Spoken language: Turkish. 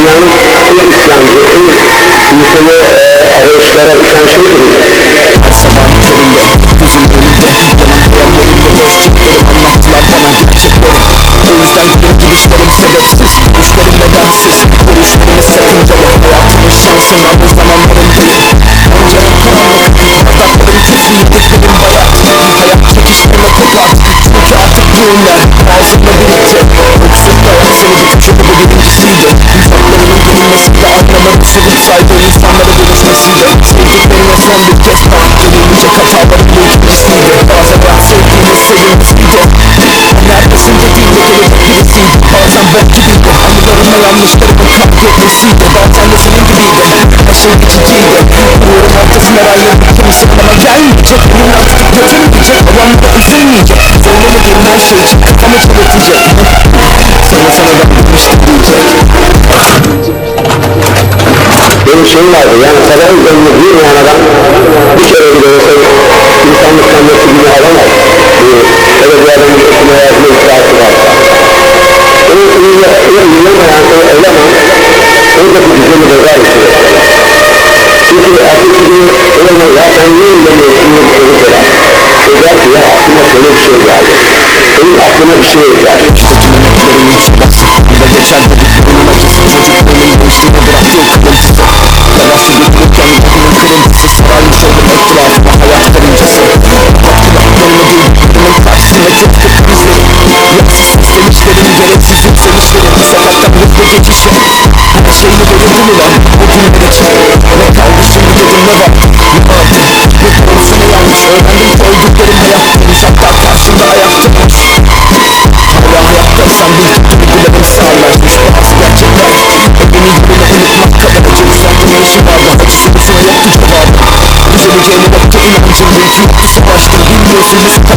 dünyanın en İslamcı, en insanı e, arayışlara iten şeydir. Her sabah köründe gözüm önünde Yanan hayallerimde geçtiklerim anlattılar bana gerçekleri O yüzden benim gidişlerim sebepsiz Düşlerim nedensiz Görüşlerimiz sakıncalı Hayatımın şansından bu zamanlarındayım Pencerem karanlık Bardaklarım tuzlu Yediklerim bayat Hayat çekiştirme tekrar Çünkü artık düğünler katletmesiydi Bazen de senin gibiydi Her şey geçiciydi Uğurum ortasına raylarım Kimse bana gelmeyecek Elimle tutup götürmeyecek Olanlara üzülmeyecek. Söylemediğim her şey kafamı çevirtecek Sana sana yapmıştım diyecek Benim şeyim vardı. Yani kadar üzerinde büyümeyen adam bir kere bile olsa insanlıktan Yapsız istemişlerim gereksiz yükselişlerim Sokaktan hızlı geçişim Her şeyini verirdim ulan o günler için Ne kaldı şimdi dedim ne var inancım Mümkün yoktu